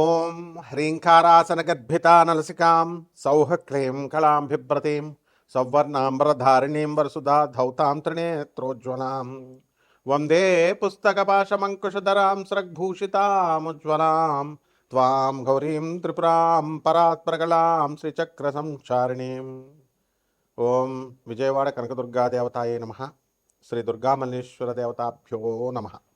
ఓం హ్రీంకారాసనగర్భితానలసికాం సౌహ క్లీం కళాం బిభ్రతీం సౌవర్ణాంబరధారిణీం వరసుధా ధౌతాం త్రినేత్రోజ్వలాం. వందే పుస్తకపాశమంకుశధరాం స్రగ్భూషితాముజ్వలాం. త్వాం గౌరీం త్రిపురాం పరాత్ప్రగళాం శ్రీచక్ర సంచారిణీం ఓం విజయవాడ కనకదుర్గాదేవతాయే నమ. శ్రీ దుర్గామల్లేశ్వర దేవతాభ్యో నమః.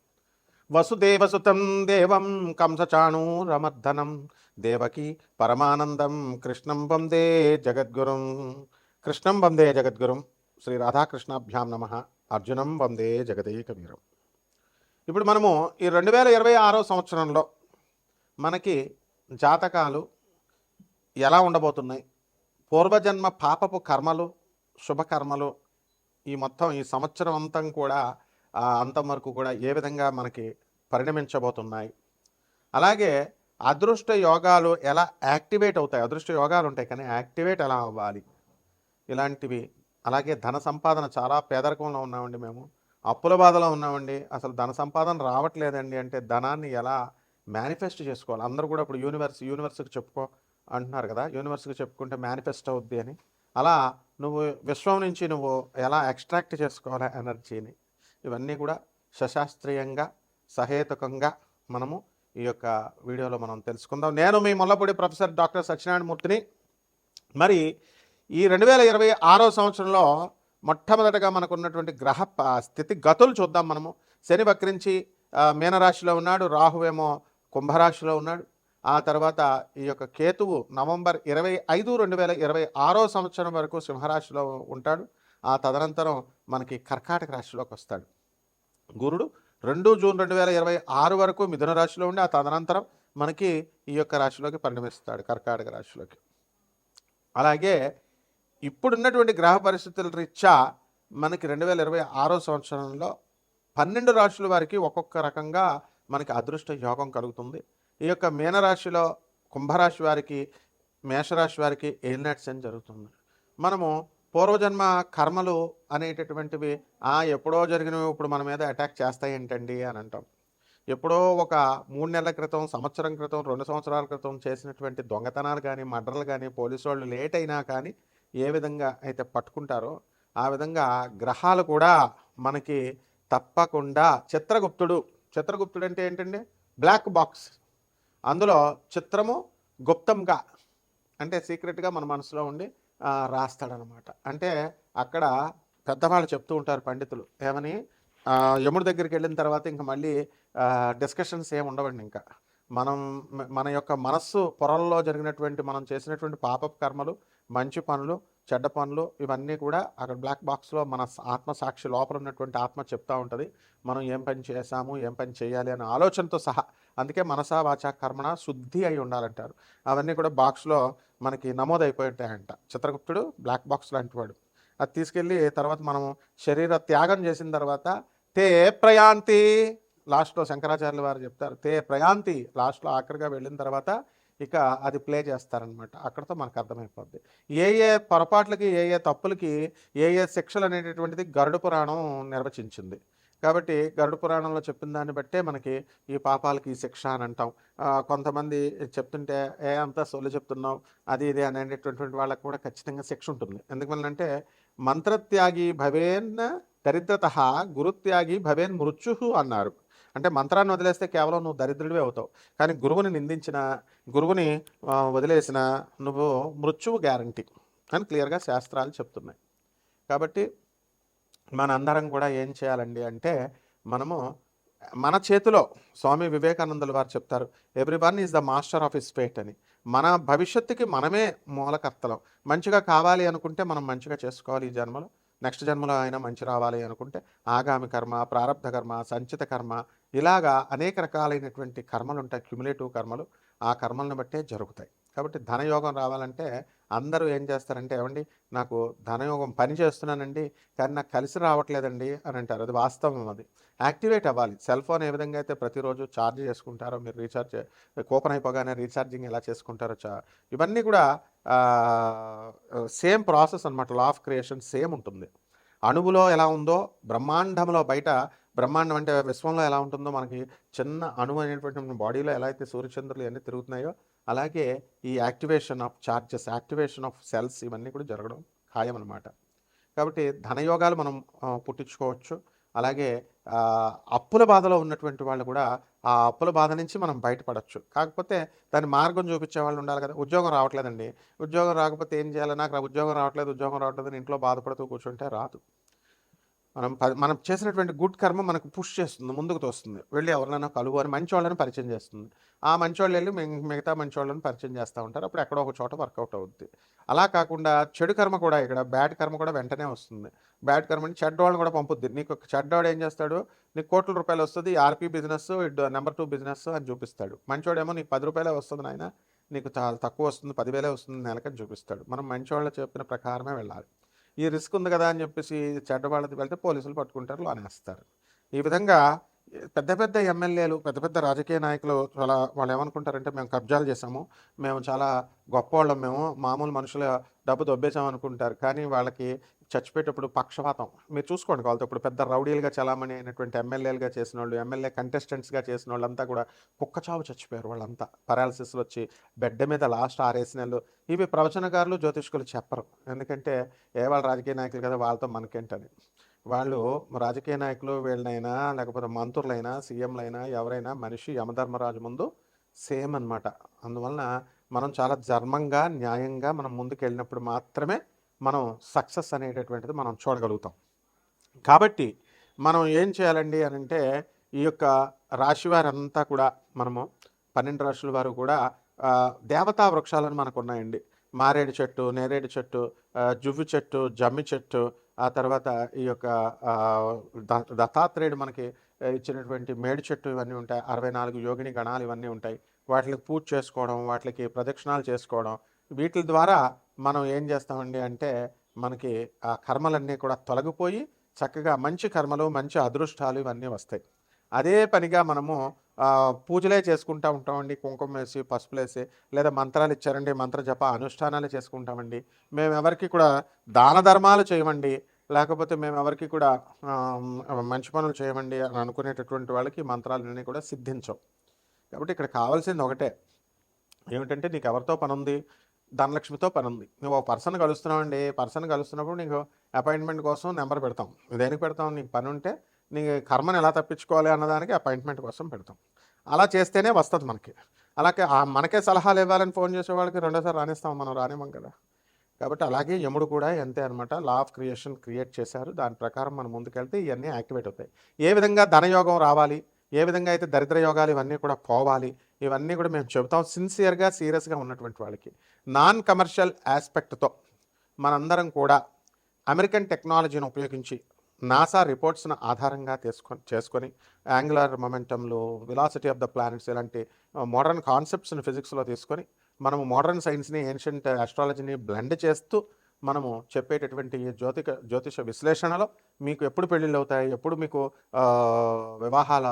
వసుదేవసుతం దేవం కంసచాణూరమర్దనం. దేవకి పరమానందం కృష్ణం వందే జగద్గురుం. కృష్ణం వందే జగద్గురుం. శ్రీ రాధాకృష్ణాభ్యాం నమ. అర్జునం వందే జగదేకవీరం. ఇప్పుడు మనము ఈ రెండు వేల ఇరవై ఆరో సంవత్సరంలో మనకి జాతకాలు ఎలా ఉండబోతున్నాయి? పూర్వజన్మ పాపపు కర్మలు శుభకర్మలు ఈ మొత్తం ఈ సంవత్సరం అంతం కూడా అంతం వరకు కూడా ఏ విధంగా మనకి పరిణమించబోతున్నాయి. అలాగే అదృష్ట యోగాలు ఎలా యాక్టివేట్ అవుతాయి? అదృష్ట యోగాలు ఉంటాయి కానీ యాక్టివేట్ ఎలా అవ్వాలి? ఇలాంటివి. అలాగే ధన సంపాదన చాలా పేదరికంలో ఉన్నామండి మేము. అప్పుల బాధలో ఉన్నామండి. అసలు ధన సంపాదన రావట్లేదండి అంటే ధనాన్ని ఎలా మేనిఫెస్ట్ చేసుకోవాలి? అందరూ కూడా ఇప్పుడు యూనివర్స్ యూనివర్స్కి చెప్పుకో అంటున్నారు కదా యూనివర్స్కి చెప్పుకుంటే మేనిఫెస్ట్ అవుద్ది అని. అలా నువ్వు విశ్వం నుంచి నువ్వు ఎలా ఎక్స్ట్రాక్ట్ చేసుకోవాలి ఎనర్జీని? ఇవన్నీ కూడా సశాస్త్రీయంగా సహేతుకంగా మనము ఈ యొక్క వీడియోలో మనం తెలుసుకుందాం. నేను మీ ముల్లపూడి ప్రొఫెసర్ డాక్టర్ సత్యనారాయణ మూర్తిని మరి ఈ రెండు వేల ఇరవై ఆరో సంవత్సరంలో మొట్టమొదటగా మనకున్నటువంటి గ్రహ స్థితి గతులు చూద్దాం మనము. శని వక్రించి మీనరాశిలో ఉన్నాడు రాహువేమో కుంభరాశిలో ఉన్నాడు. ఆ తర్వాత ఈ యొక్క కేతువు నవంబర్ ఇరవై ఐదు రెండు వేల ఇరవై ఆరో సంవత్సరం వరకు సింహరాశిలో ఉంటాడు. ఆ తదనంతరం మనకి కర్కాటక రాశిలోకి వస్తాడు. గురుడు రెండు జూన్ రెండు వేల ఇరవై ఆరు వరకు మిథున రాశిలో ఉండి ఆ తదనంతరం మనకి ఈ యొక్క రాశిలోకి పరిణమిస్తాడు కర్కాటక రాశిలోకి. అలాగే ఇప్పుడున్నటువంటి గ్రహ పరిస్థితుల రీత్యా మనకి రెండు వేల ఇరవై ఆరో సంవత్సరంలో పన్నెండు రాశుల వారికి ఒక్కొక్క రకంగా మనకి అదృష్ట యోగం కలుగుతుంది. ఈ యొక్క మీనరాశిలో కుంభరాశి వారికి మేషరాశి వారికి ఏలినాట్స్ అని జరుగుతుంది. మనము పూర్వజన్మ కర్మలు అనేటటువంటివి ఎప్పుడో జరిగినవి ఇప్పుడు మన మీద అటాక్ చేస్తాయి ఏంటండి అని అంటాం. ఎప్పుడో ఒక మూడు నెలల క్రితం సంవత్సరం క్రితం రెండు సంవత్సరాల క్రితం చేసినటువంటి దొంగతనాలు కానీ మర్డర్లు కానీ పోలీసు వాళ్ళు లేట్ అయినా కానీ ఏ విధంగా అయితే పట్టుకుంటారో ఆ విధంగా గ్రహాలు కూడా మనకి తప్పకుండా చిత్రగుప్తుడు చిత్రగుప్తుడు అంటే ఏంటండి? Black box. అందులో చిత్రము గుప్తంగా అంటే సీక్రెట్గా మన మనసులో ఉండి రాస్తాడనమాట. అంటే అక్కడ పెద్దవాళ్ళు చెప్తూ ఉంటారు పండితులు ఏమని? యముడి దగ్గరికి వెళ్ళిన తర్వాత ఇంకా మళ్ళీ డిస్కషన్స్ ఏమి ఉండవండి ఇంకా. మనం మన యొక్క మనస్సు పొరల్లో జరిగినటువంటి మనం చేసినటువంటి పాపపు కర్మలు మంచి పనులు చెడ్డ పనులు ఇవన్నీ కూడా అక్కడ బ్లాక్ బాక్స్లో మన ఆత్మసాక్షి ఆత్మ సాక్షి లోపల ఉన్నటువంటి ఆత్మ చెప్తూ ఉంటుంది. మనం ఏం పని చేశాము ఏం పని చేయాలి అనే ఆలోచనతో సహా అందుకే మనసా వాచ కర్మణ శుద్ధి అయి ఉండాలంటారు. అవన్నీ కూడా బాక్స్లో మనకి నమోదైపోయి ఉంటాయంట చిత్రగుప్తుడు బ్లాక్ బాక్స్ లాంటి వాడు. అది తీసుకెళ్ళి తర్వాత మనం శరీర త్యాగం చేసిన తర్వాత తే ప్రయాంతి లాస్ట్లో శంకరాచార్యుల వారు చెప్తారు. తే ప్రయాంతి లాస్ట్లో ఆఖరిగా వెళ్ళిన తర్వాత ఇక అది ప్లే చేస్తారనమాట. అక్కడతో మనకు అర్థమైపోద్ది. ఏ ఏ పొరపాట్లకి ఏ ఏ తప్పులకి ఏ ఏ శిక్షలు అనేటటువంటిది గరుడ పురాణం నిర్వచించింది. కాబట్టి గరుడ పురాణంలో చెప్పిన దాన్ని బట్టే మనకి ఈ పాపాలకి ఈ శిక్ష అని అంటాం. కొంతమంది చెప్తుంటే ఏ అంతా సొల్లు చెప్తున్నావు అది ఇది అనేటటువంటి వాళ్ళకి కూడా ఖచ్చితంగా శిక్ష ఉంటుంది. ఎందుకంటే మంత్రత్యాగి భవేన్ దరిద్రత గురుత్యాగి భవేన్ మృత్యు అన్నారు. అంటే మంత్రాన్ని వదిలేస్తే కేవలం నువ్వు దరిద్రుడివే అవుతావు. కానీ గురువుని నిందించిన గురువుని వదిలేసిన నువ్వు మృత్యువు గ్యారంటీ అని క్లియర్గా శాస్త్రాలు చెప్తున్నాయి. కాబట్టి మనందరం కూడా ఏం చేయాలండి అంటే మనము మన చేతిలో స్వామి వివేకానందులు వారు చెప్తారు everyone is the master of his fate అని. మన భవిష్యత్తుకి మనమే మూలకర్తలం. మంచిగా కావాలి అనుకుంటే మనం మంచిగా చేసుకోవాలి ఈ జన్మలో. నెక్స్ట్ జన్మలో అయినా మంచి రావాలి అనుకుంటే ఆగామి కర్మ ప్రారంధ కర్మ సంచిత కర్మ ఇలాగా అనేక రకాలైనటువంటి కర్మలు ఉంటాయి క్యుములేటివ్ కర్మలు. ఆ కర్మలను బట్టే జరుగుతాయి. కాబట్టి ధనయోగం రావాలంటే అందరూ ఏం చేస్తారంటే ఏమండి నాకు ధనయోగం పని చేస్తున్నానండి కానీ నాకు కలిసి రావట్లేదండి అని అంటారు. అది వాస్తవం అది. యాక్టివేట్ అవ్వాలి. సెల్ ఫోన్ ఏ విధంగా అయితే ప్రతిరోజు ఛార్జ్ చేసుకుంటారో మీరు రీఛార్జ్ కూపన్ అయిపోగానే రీఛార్జింగ్ ఎలా చేసుకుంటారో చా ఇవన్నీ కూడా సేమ్ ప్రాసెస్ అన్నమాట. లా ఆఫ్ క్రియేషన్ సేమ్ ఉంటుంది. అణువులో ఎలా ఉందో బ్రహ్మాండంలో బయట బ్రహ్మాండం అంటే విశ్వంలో ఎలా ఉంటుందో మనకి చిన్న అణువు అనేటువంటి మన బాడీలో ఎలా అయితే సూర్యచంద్రులు ఇవన్నీ తిరుగుతున్నాయో అలాగే ఈ activation of charges activation of cells ఇవన్నీ కూడా జరగడం ఖాయం అనమాట కాబట్టి ధనయోగాలు మనం పుట్టించుకోవచ్చు. అలాగే అప్పుల బాధలో ఉన్నటువంటి వాళ్ళు కూడా ఆ అప్పుల బాధ నుంచి మనం బయటపడవచ్చు కాకపోతే దాని మార్గం చూపించే వాళ్ళు ఉండాలి కదా. ఉద్యోగం రావట్లేదండి. ఉద్యోగం రాకపోతే ఏం చేయాలి? నాకు ఉద్యోగం రావట్లేదు ఉద్యోగం రావట్లేదు ఇంట్లో బాధపడుతూ కూర్చుంటే రాదు. మనం ప- మనం చేసినటువంటి గుడ్ కర్మ మనకు పుష్ చేస్తుంది ముందుకు తోస్తుంది. వెళ్ళి ఎవరినైనా కలువు అని మంచి వాళ్ళని పరిచయం చేస్తుంది. ఆ మంచి వాళ్ళు వెళ్ళి మిగతా మంచి వాళ్ళని పరిచయం చేస్తూ ఉంటారు. అప్పుడు ఎక్కడో ఒక చోట వర్కౌట్ అవుద్ది. అలా కాకుండా చెడు కర్మ కూడా ఇక్కడ బ్యాడ్ కర్మ కూడా వెంటనే వస్తుంది. బ్యాడ్ కర్మ అంటే చెడ్డవాళ్ళని కూడా పంపుద్ది. నీకు చెడ్డవాడు ఏం చేస్తాడు? నీకు కోట్ల రూపాయలు వస్తుంది RP business number two business అని చూపిస్తాడు. మంచోడేమో నీకు పది రూపాయలే వస్తుంది నాయన నీకు చాలా తక్కువ వస్తుంది పదివేలే వస్తుంది నెలకని చూపిస్తాడు. మనం మంచివాళ్ళు చెప్పిన ప్రకారమే వెళ్ళాలి. ఈ రిస్క్ ఉంది కదా అని చెప్పేసి చెడ్డవాళ్ళకి వెళ్తే పోలీసులు పట్టుకుంటారు లోనేస్తారు ఈ విధంగా పెద్ద పెద్ద ఎమ్మెల్యేలు పెద్ద పెద్ద రాజకీయ నాయకులు చాలా వాళ్ళు ఏమనుకుంటారంటే మేము కబ్జాలు చేసాము మేము చాలా గొప్పవాళ్ళం మేము మామూలు మనుషుల డబ్బు దొబ్బేసాం అనుకుంటారు. కానీ వాళ్ళకి చచ్చిపోయేటప్పుడు పక్షపాతం. మీరు చూసుకోండి వాళ్ళతో ఇప్పుడు పెద్ద రౌడీలుగా చలామణి అయినటువంటి ఎమ్మెల్యేలుగా చేసిన వాళ్ళు ఎమ్మెల్యే కంటెస్టెంట్స్గా చేసిన వాళ్ళంతా కూడా కుక్క చావు చచ్చిపోయారు వాళ్ళంతా. పరాలసిస్లు వచ్చి బెడ్ మీద లాస్ట్ ఆరేసిన నెలలు. ఇవి ప్రవచనకారులు జ్యోతిష్కులు చెప్పరు. ఎందుకంటే ఏ వాళ్ళ రాజకీయ నాయకులు కదా వాళ్ళతో మనకేంటని. వాళ్ళు రాజకీయ నాయకులు వీళ్ళనైనా లేకపోతే మంత్రులైనా సీఎంలైనా ఎవరైనా మనిషి యమధర్మరాజు ముందు సేమ్ అన్నమాట. అందువలన మనం చాలా ధర్మంగా న్యాయంగా మనం ముందుకు వెళ్ళినప్పుడు మాత్రమే మనం సక్సెస్ అనేటటువంటిది మనం చూడగలుగుతాం. కాబట్టి మనం ఏం చేయాలండి అని అంటే ఈ యొక్క రాశి వారంతా కూడా మనము పన్నెండు రాశుల వారు కూడా దేవతా వృక్షాలను మనకు ఉన్నాయండి మారేడు చెట్టు నేరేడు చెట్టు జువ్వి చెట్టు జమ్మి చెట్టు ఆ తర్వాత ఈ యొక్క ద- దత్తాత్రేయుడు మనకి ఇచ్చినటువంటి మేడి చెట్టు ఇవన్నీ ఉంటాయి. అరవై నాలుగు యోగిని గణాలు ఇవన్నీ ఉంటాయి. వాటికి పూజ చేసుకోవడం వాటికి ప్రదక్షిణాలు చేసుకోవడం వీటి ద్వారా మనం ఏం చేస్తామండి అంటే మనకి ఆ కర్మలన్నీ కూడా తొలగిపోయి చక్కగా మంచి కర్మలు మంచి అదృష్టాలు ఇవన్నీ వస్తాయి. అదే పనిగా మనము పూజలే చేసుకుంటూ ఉంటామండి. కుంకుమ వేసి పసుపులు వేసి లేదా మంత్రాలు ఇచ్చారండి మంత్ర జప అనుష్ఠానాలు చేసుకుంటామండి. మేము ఎవరికి కూడా దాన ధర్మాలు చేయమండి. లేకపోతే మేము ఎవరికి కూడా మంచి పనులు చేయమండి అని అనుకునేటటువంటి వాళ్ళకి మంత్రాలన్నీ కూడా సిద్ధించవు కాబట్టి ఇక్కడ కావాల్సింది ఒకటే. ఏమిటంటే నీకు ఎవరితో పని ఉంది? ధనలక్ష్మితో పని ఉంది. నువ్వు ఒక పర్సన్ కలుస్తున్నావు అండి పర్సన్ కలుస్తున్నప్పుడు నీకు అపాయింట్మెంట్ కోసం నెంబర్ పెడతాం. దేనికి పెడతాం? నీకు పని ఉంటే నీ కర్మను ఎలా తప్పించుకోవాలి అన్నదానికి అపాయింట్మెంట్ కోసం పెడతాం. అలా చేస్తేనే వస్తుంది మనకి. అలాగే మనకే సలహాలు ఇవ్వాలని ఫోన్ చేసే వాళ్ళకి రెండోసారి రానిస్తాం మనం రానివ్వం కదా. కాబట్టి అలాగే యముడు కూడా అంతే అనమాట లా ఆఫ్ క్రియేషన్ క్రియేట్ చేశారు. దాని ప్రకారం మనం ముందుకెళ్తే ఇవన్నీ యాక్టివేట్ అవుతాయి. ఏ విధంగా ధనయోగం రావాలి? ఏ విధంగా అయితే దరిద్ర యోగాలు ఇవన్నీ కూడా పోవాలి? ఇవన్నీ కూడా మేము చెబుతాం సిన్సియర్గా సీరియస్గా ఉన్నటువంటి వాళ్ళకి. నాన్ కమర్షియల్ ఆస్పెక్ట్తో మనందరం కూడా అమెరికన్ టెక్నాలజీని ఉపయోగించి నాసా రిపోర్ట్స్ను ఆధారంగా తీసుకొని చేసుకొని angular మొమెంటంలో velocity of the planets ఇలాంటి మోడర్న్ కాన్సెప్ట్స్ని ఫిజిక్స్లో తీసుకొని మనము మోడర్న్ సైన్స్ని ఏన్షియంట్ ఆస్ట్రాలజీని బ్లెండ్ చేస్తూ మనము చెప్పేటటువంటి ఈ జ్యోతిక జ్యోతిష విశ్లేషణలో మీకు ఎప్పుడు పెళ్ళిళ్ళు అవుతాయి ఎప్పుడు మీకు వివాహాల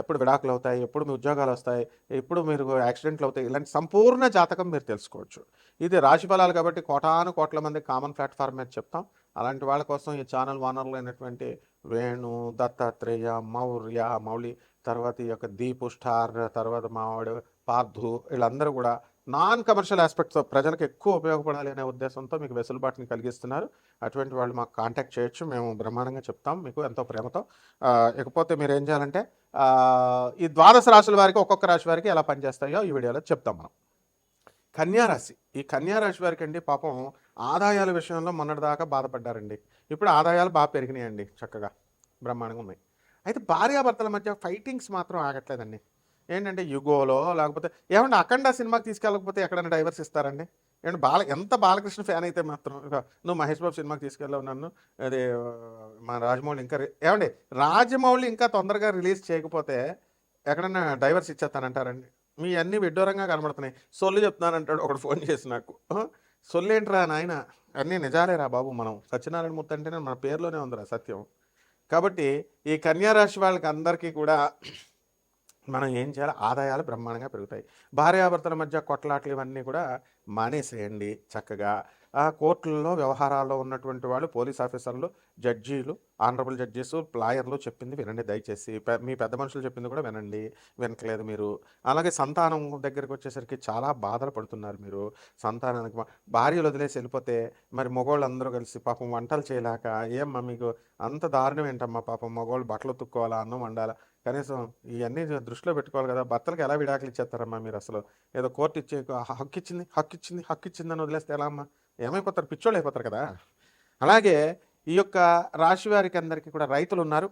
ఎప్పుడు విడాకులు అవుతాయి ఎప్పుడు మీ ఉద్యోగాలు వస్తాయి ఎప్పుడు మీరు యాక్సిడెంట్లు అవుతాయి ఇలాంటి సంపూర్ణ జాతకం మీరు తెలుసుకోవచ్చు. ఇది రాశిఫలాలు కాబట్టి కోటాను కోట్ల మంది కామన్ ప్లాట్ఫామ్ మీద చెప్తాం. అలాంటి వాళ్ళ కోసం ఈ ఛానల్ వానర్లు అయినటువంటి వేణు దత్తాత్రేయ మౌర్య మౌళి తర్వాత ఈ యొక్క దీపు స్టార్ తర్వాత మావాడు పార్థు వీళ్ళందరూ కూడా నాన్ కమర్షియల్ ఆస్పెక్ట్స్ ప్రజలకు ఎక్కువ ఉపయోగపడాలి అనే ఉద్దేశంతో మీకు వెసులుబాటుని కలిగిస్తున్నారు. అటువంటి వాళ్ళు మాకు కాంటాక్ట్ చేయొచ్చు. మేము బ్రహ్మాండంగా చెప్తాం మీకు ఎంతో ప్రేమతో. ఇకపోతే మీరు ఏం చేయాలంటే ఈ ద్వాదశ రాశుల వారికి ఒక్కొక్క రాశి వారికి ఎలా పనిచేస్తాయో ఈ వీడియోలో చెప్తాం మనం. కన్యారాశి ఈ కన్యారాశి వారికి అండి పాపం ఆదాయాల విషయంలో మొన్నటిదాకా బాధపడ్డారండి. ఇప్పుడు ఆదాయాలు బాగా పెరిగినాయండి చక్కగా. బ్రహ్మాండంగా ఉన్నాయి. అయితే భార్యాభర్తల మధ్య ఫైటింగ్స్ మాత్రం ఆగట్లేదండి. ఏంటంటే యుగోలో లేకపోతే ఏమంటే అఖండ సినిమాకి తీసుకెళ్ళకపోతే ఎక్కడైనా డైవర్స్ ఇస్తారండి? ఏంటంటే బాల ఎంత బాలకృష్ణ ఫ్యాన్ అయితే మాత్రం నువ్వు మహేష్ బాబు సినిమాకి తీసుకెళ్ళావు నన్ను అది మా రాజమౌళి ఇంకా ఏమండి రాజమౌళి ఇంకా తొందరగా రిలీజ్ చేయకపోతే ఎక్కడన్నా డైవర్స్ ఇచ్చేస్తానంటారండి? మీ అన్ని విడ్డూరంగా కనబడుతున్నాయి. సొల్లు చెప్తున్నానంటాడు ఒకడు ఫోన్ చేసి నాకు. ఆ? సొల్లేంట్రా నాయన? అన్నీ నిజాలేరా బాబు మనం. సత్యనారాయణ మూర్తి అంటేనే మన పేరులోనే ఉందిరా సత్యం. కాబట్టి ఈ కన్యారాశి వాళ్ళకి అందరికీ కూడా మనం ఏం చేయాలి? ఆదాయాలు బ్రహ్మాండంగా పెరుగుతాయి. భార్యాభర్తల మధ్య కొట్లాట్లు ఇవన్నీ కూడా మానేసేయండి చక్కగా. ఆ కోర్టుల్లో వ్యవహారాల్లో ఉన్నటువంటి వాళ్ళు పోలీస్ ఆఫీసర్లు జడ్జీలు ఆనరబుల్ జడ్జెస్ లాయర్లు చెప్పింది వినండి. దయచేసి మీ పెద్ద మనుషులు చెప్పింది కూడా వినండి. వినట్లేదు మీరు. అలాగే సంతానం దగ్గరికి వచ్చేసరికి చాలా బాధలు పడుతున్నారు మీరు. సంతానానికి భార్యలు వదిలేసి వెళ్ళిపోతే మరి మగవాళ్ళు అందరూ కలిసి పాపం వంటలు చేయలేక ఏమ్మా మీకు అంత దారుణం ఏంటమ్మా? పాపం మగవాళ్ళు బట్టలు తుక్కోవాలా అన్నం వండాలా? కనీసం ఇవన్నీ దృష్టిలో పెట్టుకోవాలి కదా. భర్తలకు ఎలా విడాకులు ఇచ్చేస్తారమ్మా మీరు అసలు? ఏదో కోర్టు ఇచ్చే హక్కు ఇచ్చింది హక్కు ఇచ్చింది హక్కు ఇచ్చింది అని వదిలేస్తే ఎలా అమ్మా? ఏమైపోతారు? పిచ్చోళ్ళు అయిపోతారు కదా. అలాగే ఈ యొక్క రాశి వారికి అందరికీ కూడా రైతులు ఉన్నారు.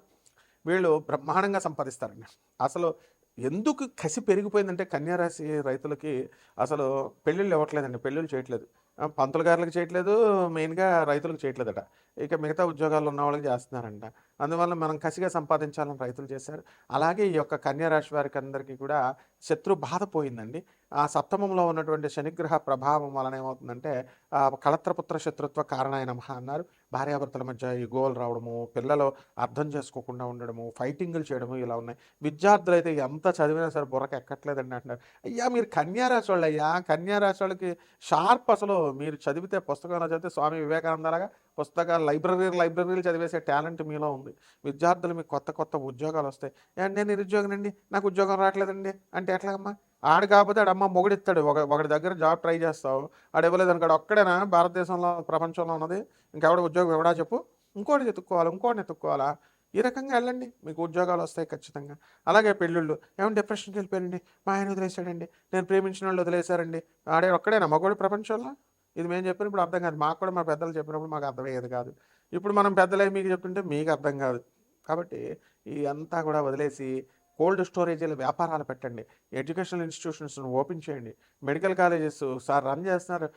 వీళ్ళు బ్రహ్మాండంగా సంపాదిస్తారండి. అసలు ఎందుకు కసి పెరిగిపోయిందంటే కన్యారాశి రైతులకి అసలు పెళ్ళిళ్ళు ఇవ్వట్లేదండి పెళ్ళిళ్ళు చేయట్లేదు. ఆ, పంతుల గారులకు చేయట్లేదు మెయిన్గా రైతులకు చేయట్లేదట. ఇక మిగతా ఉద్యోగాలు ఉన్న వాళ్ళకి చేస్తున్నారంట. అందువల్ల మనం కసిగా సంపాదించాలని రైతులు చేశారు. అలాగే ఈ యొక్క కన్యారాశి వారికి అందరికీ కూడా శత్రు బాధ పోయిందండి. ఆ సప్తమంలో ఉన్నటువంటి శనిగ్రహ ప్రభావం వలన ఏమవుతుందంటే ఆ, కళత్రపుత్ర శత్రుత్వ కారణాయ అన్నారు. భార్యాభర్తల మధ్య ఈ గోల్ రావడము పిల్లలు అర్థం చేసుకోకుండా ఉండడము ఫైటింగ్లు చేయడము ఇలా ఉన్నాయి. విద్యార్థులు అయితే ఎంత చదివినా సరే బుర్రకు ఎక్కట్లేదండి అంటున్నారు. అయ్యా మీరు కన్యారాశి వాళ్ళు అయ్యా కన్యారాశి వాళ్ళకి షార్ప్ అసలు మీరు చదివితే పుస్తకాలు చదివితే స్వామి వివేకానందలాగా పుస్తకాలు లైబ్రరీ లైబ్రరీలు చదివేసే టాలెంట్ మీలో ఉంది. విద్యార్థులు మీకు కొత్త కొత్త ఉద్యోగాలు వస్తాయి. "ఏ, నేను నిరుద్యోగినండి నాకు ఉద్యోగం రావట్లేదండి అంటే ఎట్లాగమ్మా? ఆడు కాకపోతే ఆడు అమ్మ మొగుడిస్తాడు. ఒక ఒకటి దగ్గర జాబ్ ట్రై చేస్తావు. ఆడు ఇవ్వలేదు అనుకోడు ఒక్కడేనా? భారతదేశంలో ప్రపంచంలో ఉన్నది. ఇంకెవడ ఉద్యోగం ఇవ్వడా చెప్పు. ఇంకోటి ఎత్తుక్కోవాలి ఇంకోటి ఎత్తుక్కోవాలా ఈ రకంగా వెళ్ళండి. మీకు ఉద్యోగాలు వస్తాయి ఖచ్చితంగా. అలాగే పెళ్ళిళ్ళు. ఏమైనా డిప్రెషన్కి వెళ్ళిపోయారండి? మా ఆయన వదిలేశాడండి. నేను ప్రేమించిన వాళ్ళు వదిలేశారండి. ఆడే ఒక్కడేనా? మగవాడు ప్రపంచంలో? ఇది మేము చెప్పినప్పుడు అర్థం కాదు. మాకు కూడా మా పెద్దలు చెప్పినప్పుడు మాకు అర్థమయ్యేది కాదు. ఇప్పుడు మనం పెద్దలే మీకు చెప్తుంటే మీకు అర్థం కాదు. కాబట్టి ఈ అంతా కూడా వదిలేసి కోల్డ్ స్టోరేజీల వ్యాపారాలు పెట్టండి. ఎడ్యుకేషనల్ ఇన్స్టిట్యూషన్స్ను ఓపెన్ చేయండి. మెడికల్ కాలేజెస్ సార్ రన్ చేస్తున్నారు.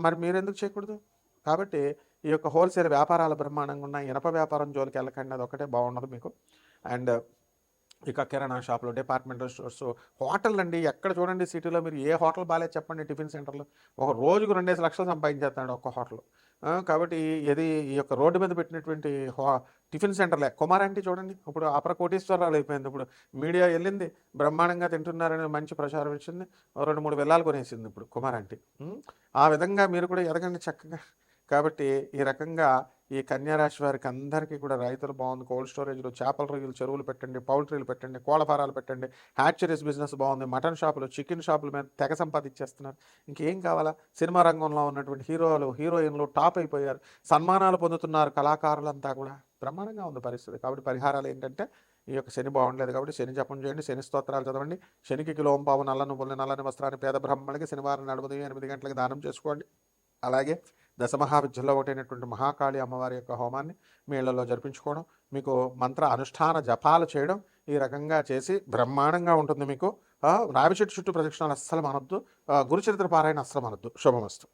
మరి మీరు ఎందుకు చేయకూడదు? కాబట్టి ఈ యొక్క హోల్సేల్ వ్యాపారాలు బ్రహ్మాండంగా ఉన్నాయి. ఇనప వ్యాపారం జోలికి వెళ్ళకండి. అది ఒకటే బాగున్నది మీకు. అండ్ ఇక కిరాణా షాపులు డిపార్ట్మెంటల్ స్టోర్స్ హోటల్ అండి. ఎక్కడ చూడండి సిటీలో మీరు ఏ హోటల్ బాగాలేదు చెప్పండి టిఫిన్ సెంటర్లో. ఒక రోజుకు రెండేసి లక్షలు సంపాదించేస్తాడు ఒక్క హోటల్. కాబట్టి ఇది ఈ యొక్క రోడ్డు మీద పెట్టినటువంటి టిఫిన్ సెంటర్లే. కుమారంటి చూడండి. ఇప్పుడు అపర కోటీశ్వరాలు అయిపోయింది. ఇప్పుడు మీడియా వెళ్ళింది బ్రహ్మాండంగా తింటున్నారని మంచి ప్రచారం ఇచ్చింది. ఓ రెండు మూడు వెళ్ళాలు కొనేసింది ఇప్పుడు కుమారంటి. ఆ విధంగా మీరు కూడా ఎదగండి చక్కగా. కాబట్టి ఈ రకంగా ఈ కన్యారాశి వారికి అందరికీ కూడా రైతులు బాగుంది. కోల్డ్ స్టోరేజ్లు చేపల రొయ్యలు చెరువులు పెట్టండి పౌల్ట్రీలు పెట్టండి కోళ్ళ ఫారాలు పెట్టండి హ్యాచరీస్ బిజినెస్ బాగుంది. మటన్ షాపులు చికెన్ షాపుల మీద తెగ సంపాదించేస్తున్నారు. ఇంకేం కావాలా? సినిమా రంగంలో ఉన్నటువంటి హీరోలు హీరోయిన్లు టాప్ అయిపోయారు. సన్మానాలు పొందుతున్నారు కళాకారులంతా కూడా. బ్రహ్మాండంగా ఉంది పరిస్థితి. కాబట్టి పరిహారాలు ఏంటంటే ఈ యొక్క శని బాగుండలేదు కాబట్టి శని జపం చేయండి శని స్తోత్రాలు చదవండి. శనికి కిలోం పావు నల్ల నువ్వుల్ని నల్లని వస్త్రాన్ని పేద బ్రహ్మణికి శనివారం నడుపుది ఎనిమిది గంటలకు దానం చేసుకోండి. అలాగే దశమహావిద్యలో ఒకటైనటువంటి మహాకాళి అమ్మవారి యొక్క హోమాన్ని మీ ఇళ్ళలో జరిపించుకోవడం మీకు మంత్ర అనుష్ఠాన జపాలు చేయడం ఈ రకంగా చేసి బ్రహ్మాండంగా ఉంటుంది మీకు. రావి చెట్టు చుట్టూ ప్రదక్షిణాలు అస్సలు మనొద్దు. గురుచరిత్ర పారాయణ అస్సలు మనొద్దు. శుభమస్తు.